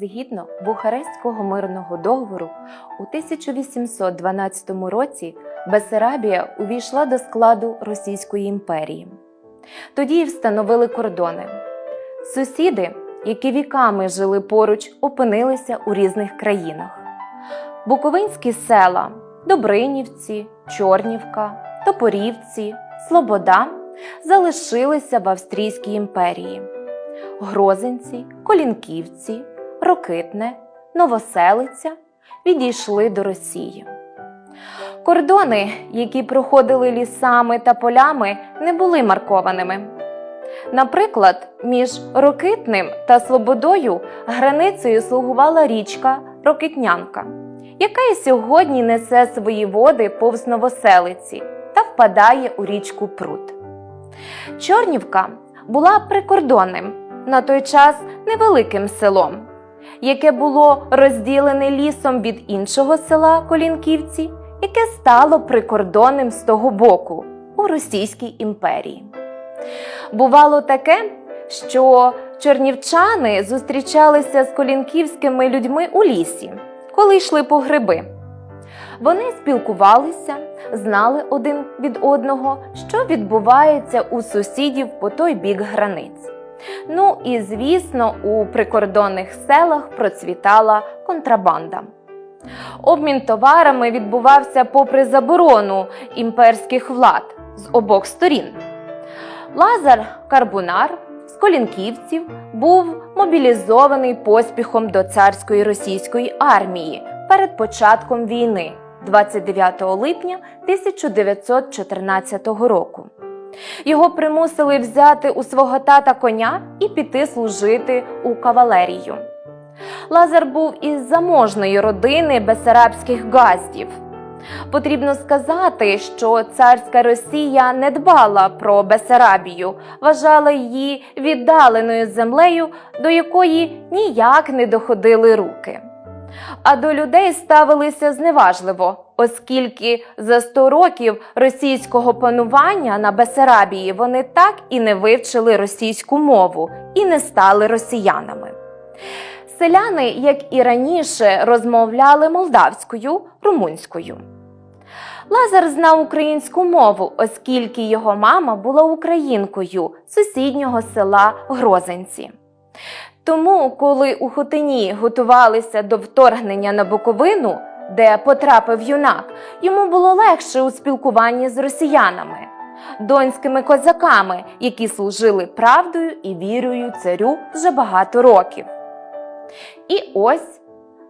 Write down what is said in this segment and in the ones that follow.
Згідно Бухарестського мирного договору, у 1812 році Бесарабія увійшла до складу Російської імперії. Тоді й встановили кордони. Сусіди, які віками жили поруч, опинилися у різних країнах. Буковинські села Добринівці, Чорнівка, Топорівці, Слобода залишилися в Австрійській імперії. Грозинці, Колінківці, Рокитне, Новоселиця відійшли до Росії. Кордони, які проходили лісами та полями, не були маркованими. Наприклад, між Рокитним та Слободою границею слугувала річка Рокитнянка, яка і сьогодні несе свої води повз Новоселиці та впадає у річку Прут. Чорнівка була прикордонним, на той час невеликим селом, яке було розділене лісом від іншого села Колінківці, яке стало прикордонним з того боку у Російській імперії. Бувало таке, що чернівчани зустрічалися з колінківськими людьми у лісі, коли йшли по гриби. Вони спілкувалися, знали один від одного, що відбувається у сусідів по той бік границь. Ну і звісно, у прикордонних селах процвітала контрабанда. Обмін товарами відбувався попри заборону імперських влад з обох сторін. Лазар Карбунар з Колінківців був мобілізований поспіхом до царської російської армії перед початком війни 29 липня 1914 року. Його примусили взяти у свого тата коня і піти служити у кавалерію. Лазар був із заможної родини бесарабських газдів. Потрібно сказати, що царська Росія не дбала про Бесарабію, вважала її віддаленою землею, до якої ніяк не доходили руки. А до людей ставилися зневажливо, оскільки за 100 років російського панування на Бесарабії вони так і не вивчили російську мову і не стали росіянами. Селяни, як і раніше, розмовляли молдавською, румунською. Лазар знав українську мову, оскільки його мама була українкою сусіднього села Грозенці. Тому, коли у Хотині готувалися до вторгнення на Буковину, де потрапив юнак, йому було легше у спілкуванні з росіянами, донськими козаками, які служили правдою і вірою царю вже багато років. І ось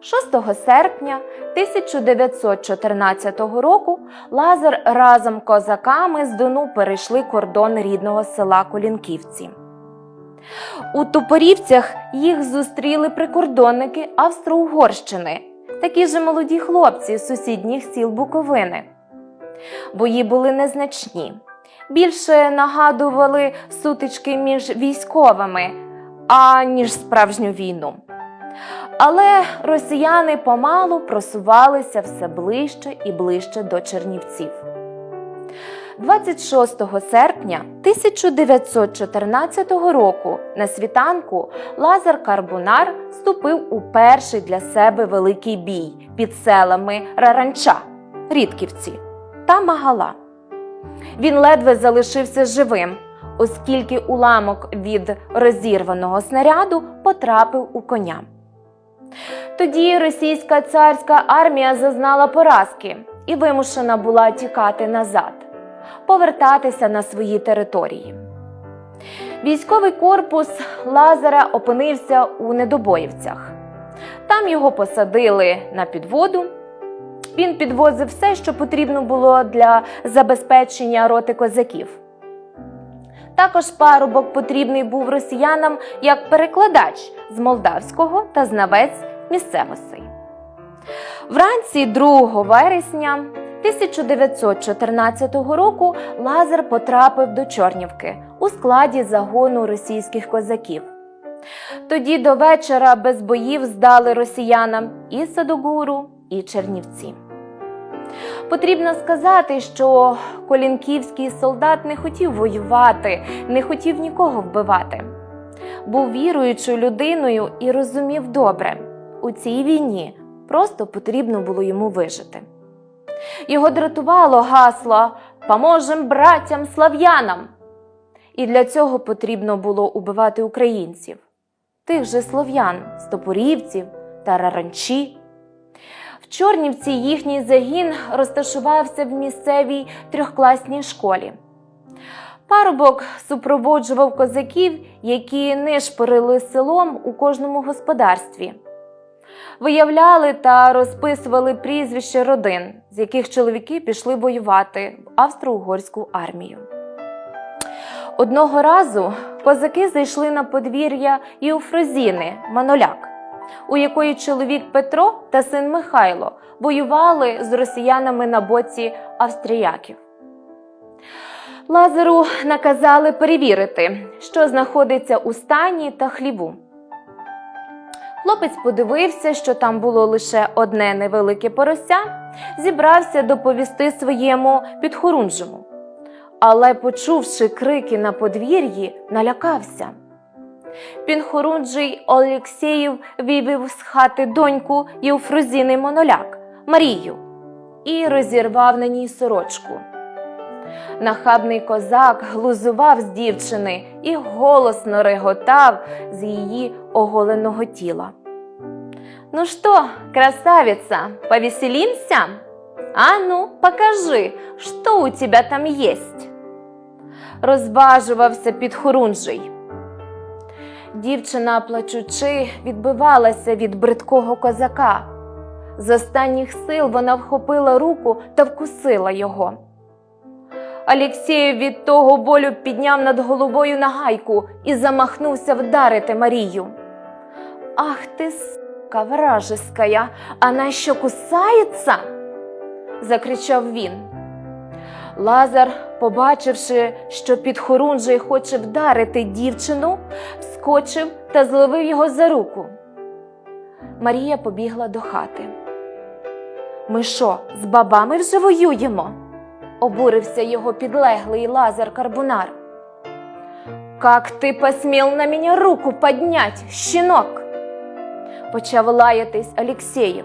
6 серпня 1914 року Лазар разом козаками з Дону перейшли кордон рідного села Колінківці. У Топорівцях їх зустріли прикордонники Австро-Угорщини, такі ж молоді хлопці з сусідніх сіл Буковини. Бої були незначні, більше нагадували сутички між військовими, аніж справжню війну. Але росіяни помалу просувалися все ближче і ближче до Чернівців. 26 серпня 1914 року на світанку Лазар Карбунар вступив у перший для себе великий бій під селами Раранча, Рідківці та Магала. Він ледве залишився живим, оскільки уламок від розірваного снаряду потрапив у коня. Тоді російська царська армія зазнала поразки і вимушена була тікати назад, повертатися на свої території. Військовий корпус Лазара опинився у Недобоївцях. Там його посадили на підводу. Він підвозив все, що потрібно було для забезпечення роти козаків. Також парубок потрібний був росіянам як перекладач з молдавського та знавець місцевостей. Вранці 2 вересня 1914 року Лазар потрапив до Чорнівки у складі загону російських козаків. Тоді до вечора без боїв здали росіянам і Садогуру, і Чернівці. Потрібно сказати, що колінківський солдат не хотів воювати, не хотів нікого вбивати. був віруючою людиною і розумів добре, у цій війні просто потрібно було йому вижити. Його дратувало гасло Поможем братям слав'янам. І для цього потрібно було убивати українців, тих же слов'ян, стопорівців та раранчі. В Чорнівці їхній загін розташувався в місцевій трьохкласній школі. Парубок супроводжував козаків, які нишпорили селом у кожному господарстві. Виявляли та розписували прізвища родин, з яких чоловіки пішли воювати в австро-угорську армію. Одного разу козаки зайшли на подвір'я Єуфрозіни Маноляк, у якої чоловік Петро та син Михайло воювали з росіянами на боці австріяків. Лазару наказали перевірити, що знаходиться у стані та хліву. Хлопець подивився, що там було лише одне невелике порося, зібрався доповісти своєму підхорунжому. Але, почувши крики на подвір'ї, налякався. Підхорунжий Олексєєв вивів з хати доньку Євфрозіни Моноляк Марію і розірвав на ній сорочку. Нахабний козак глузував з дівчини і голосно реготав з її оголеного тіла. Ну что, красавица, повеселимся? А ну, покажи, что у тебя там есть. Розважувався підхорунжий. Дівчина, плачучи, відбивалася від бридкого козака. З останніх сил вона вхопила руку та вкусила його. Алєксєєв від того болю підняв над головою нагайку і замахнувся вдарити Марію. Ах ти, сука вражеская, она що кусається? закричав він. Лазар, побачивши, що підхорунжий хоче вдарити дівчину, вскочив та зловив його за руку. Марія побігла до хати. Ми що, з бабами вже воюємо? Обурився його підлеглий Лазар Карбунар. Как ти посмів на мене руку поднять, щінок? почав лаятись Алєксєєв.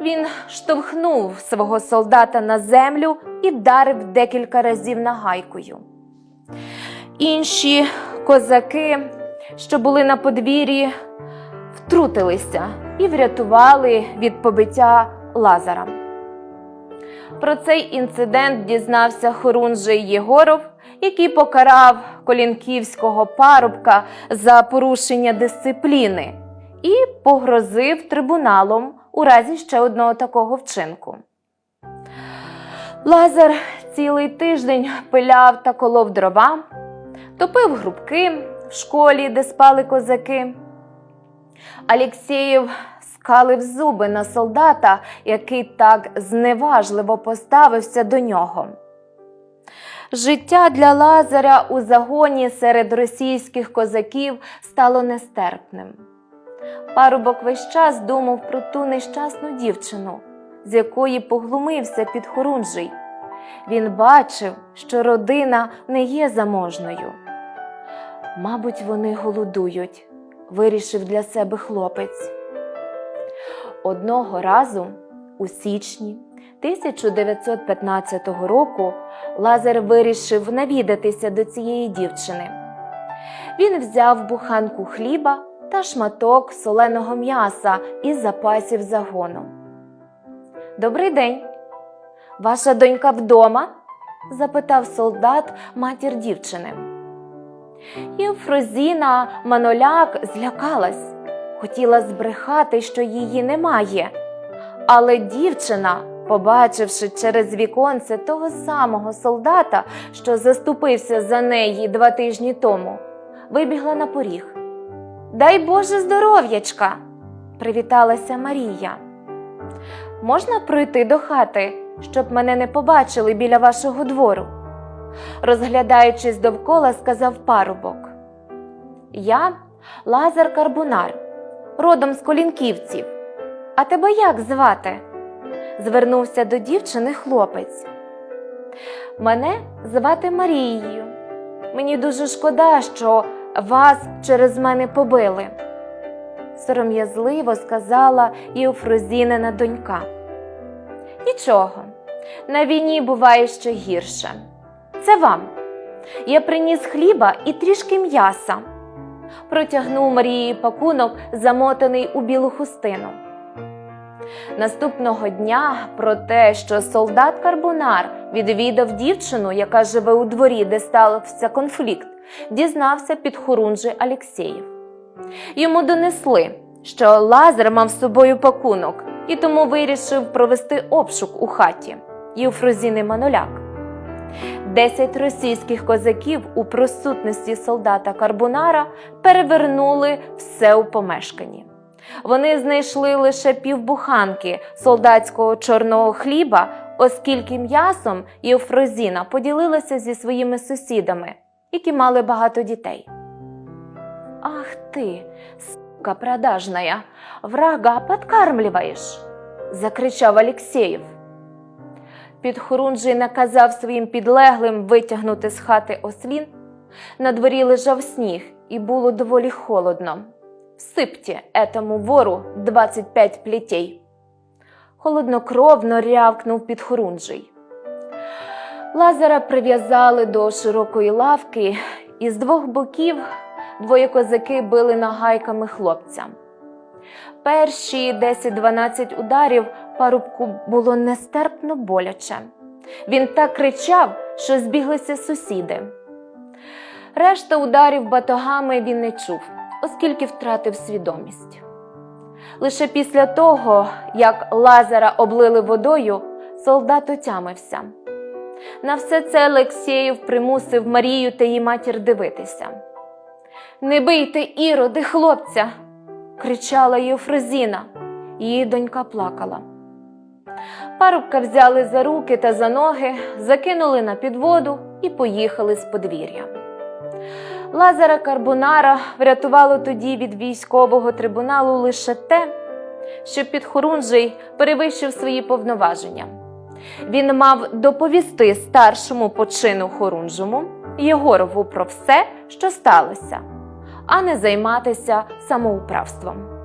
Він штовхнув свого солдата на землю і вдарив декілька разів нагайкою. Інші козаки, що були на подвір'ї, втрутилися і врятували від побиття Лазара. Про цей інцидент дізнався Хорунжий Єгоров, який покарав колінківського парубка за порушення дисципліни і погрозив трибуналом у разі ще одного такого вчинку. Лазар цілий тиждень пиляв та колов дрова, топив грубки в школі, де спали козаки. Алєксєєв скалив зуби на солдата, який так зневажливо поставився до нього. Життя для Лазаря у загоні серед російських козаків стало нестерпним. Парубок весь час думав про ту нещасну дівчину, з якої поглумився підхорунжий. Він бачив, що родина не є заможною. Мабуть, вони голодують, вирішив для себе хлопець. Одного разу, у січні 1915 року, Лазар вирішив навідатися до цієї дівчини. Він взяв буханку хліба та шматок соленого м'яса із запасів загону. Добрий день. Ваша донька вдома? запитав солдат матір дівчини. Євфрозіна Маноляк злякалась, хотіла збрехати, що її немає. Але дівчина, побачивши через віконце того самого солдата, що заступився за неї два тижні тому, вибігла на поріг. Дай Боже здоров'ячка! привіталася Марія. Можна пройти до хати, щоб мене не побачили біля вашого двору? Розглядаючись довкола, сказав парубок. Я Лазар Карбунар, родом з колінківців. А тебе як звати? звернувся до дівчини хлопець. Мене звати Марією. Мені дуже шкода, що вас через мене побили, сором'язливо сказала Євфрозінина донька. Нічого, на війні буває ще гірше. Це вам. Я приніс хліба і трішки м'яса. Протягнув Марії пакунок, замотаний у білу хустину. Наступного дня про те, що солдат Карбонар відвідав дівчину, яка живе у дворі, де стався конфлікт, дізнався під підхорунжий Алєксєєв. Йому донесли, що Лазар мав з собою пакунок і тому вирішив провести обшук у хаті Євфрозіни Маноляк. Десять російських козаків у присутності солдата Карбонара перевернули все у помешканні. Вони знайшли лише півбуханки солдатського чорного хліба, оскільки м'ясом Євфрозіна поділилася зі своїми сусідами, які мали багато дітей. Ах ти, сука продажная, врага подкармливаєш, закричав Алєксєєв. Підхорунжий наказав своїм підлеглим витягнути з хати ослін. На дворі лежав сніг, і було доволі холодно. Всипте этому вору 25 плетей. Холоднокровно рявкнув підхорунжий. Лазара прив'язали до широкої лавки, і з двох боків двоє козаки били нагайками хлопця. Перші 10-12 ударів парубку було нестерпно боляче. Він так кричав, що збіглися сусіди. Решта ударів батогами він не чув, оскільки втратив свідомість. Лише після того, як Лазара облили водою, солдат отямився. На все це Олексєєв примусив Марію та її матір дивитися. Не бийте іроди, хлопця, кричала Євфрозіна. Її донька плакала. Парубка взяли за руки та за ноги, закинули на підводу і поїхали з подвір'я. Лазара Карбонара врятувало тоді від військового трибуналу лише те, що підхорунжий перевищив свої повноваження. Він мав доповісти старшому почину хорунжому Єгорову про все, що сталося, а не займатися самоуправством.